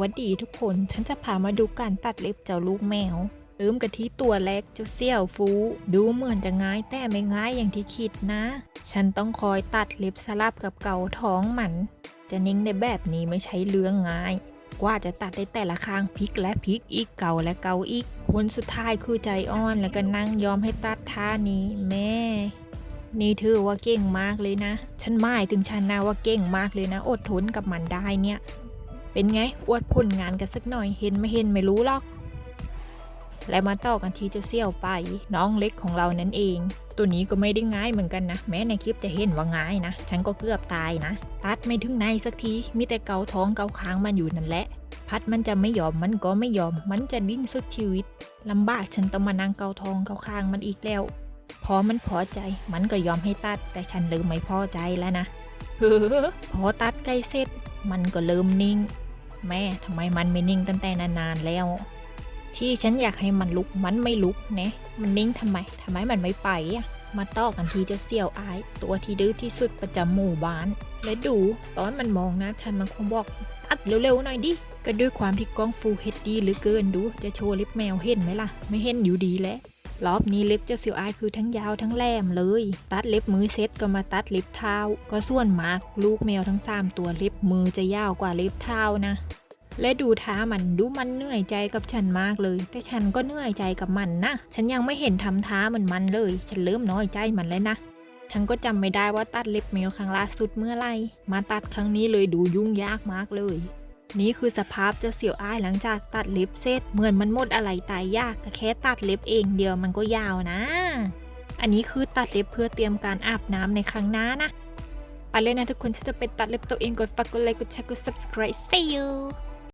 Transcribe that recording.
วัสดีทุกคน ฉันจะพามาดูการตัดเล็บเจ้าลูกแมว เริ่มกันที่ตัวเล็กเจ้าเสี่ยวฟู ดูเหมือนจะง่ายแต่ไม่ง่ายอย่างที่คิดนะ ฉันต้องคอยตัดเล็บสลับกับเกาท้องมัน จะนิ่งในแบบนี้ไม่ใช่เรื่องง่าย กว่าจะตัดได้แต่ละข้างพลิกและพลิกอีกเก่าและเกาอีก ผลสุดท้ายคือใจอ่อนแล้วก็นั่งยอมให้ตัดท่านี้แม่นี่ถือว่าเก่งมากเลยนะ ฉันหมายถึงฉันนะว่าเก่งมากเลยนะ อดทนกับมันได้เนี่ย เป็นไง อวดผลงานกันสักหน่อย เห็นไม่เห็นไม่รู้หรอก และมาต่อกันที่เจ้าเสี่ยวไป น้องเล็กของเรานั่นเอง ตัวนี้ก็ไม่ได้ง่ายเหมือนกันนะ แม้ในคลิปจะเห็นว่าง่ายนะ ฉันก็เกือบตายนะ ตัดไม่ถึงในสักที มีแต่เกาท้องเกาค้างมันอยู่นั่นแหละ พัดมันจะไม่ยอม มันก็ไม่ยอม มันจะดิ้นสุดชีวิตลำบากฉันต้องมานั่งเกาท้องเกาค้างมันอีกแล้ว พอมันพอใจ มันก็ยอมให้ตัด แต่ฉันเริ่มไม่พอใจแล้วนะเฮ้อพอตัดใกล้เสร็จ มันก็เริ่มนิ่ง แม่ทำไมมันไม่นิ่งตั้งแต่นานๆแล้ว ที่ฉันอยากให้มันลุกมันไม่ลุกนะมันนิ่งทำไมทำไมมันไม่ไปอะมาต่อกันทีเจ้าเสี่ยวอาย ตัวที่ดื้อที่สุดประจำหมู่บ้าน และดูตอนมันมองนะฉันมันคงบอกตัดเร็วๆหน่อยดิก็ด้วยความที่กล้องฟูลเฮดดีหรือเกินดู จะโชว์ล็บแมวเห็นไหมล่ะ ไม่เห็นอยู่ดีแหละ รอบนี้เล็บเจ้าเสี่ยวอายคือทั้งยาวทั้งแหลมเลย ตัดเล็บมือเซ็ตก็มาตัดเล็บเท้า ก็ส่วนมากลูกแมวทั้งสามตัวเล็บมือจะยาวกว่าเล็บเท้านะ และดูท้ามันดูมันเหนื่อยใจกับฉันมากเลย แต่ฉันก็เหนื่อยใจกับมันนะ ฉันยังไม่เห็นทำท้าเหมือนมันเลย ฉันเริ่มน้อยใจมันแล้วนะฉันก็จำไม่ได้ว่าตัดเล็บแมวครั้งล่าสุดเมื่อไรมาตัดครั้งนี้เลยดูยุ่งยากมากเลย นี่คือสภาพเจ้าเสี่ยวอ้ายหลังจากตัดเล็บเสร็จเหมือนมันหมดอะไรตายยากก็แค่ตัดเล็บเองเดียวมันก็ยาวนะ อันนี้คือตัดเล็บเพื่อเตรียมการอาบน้ำในครั้งหน้านะไปเลยนะทุกคนฉันจะไปตัดเล็บตัวเองกดฝากกดไลค์กดแชร์กด subscribe see you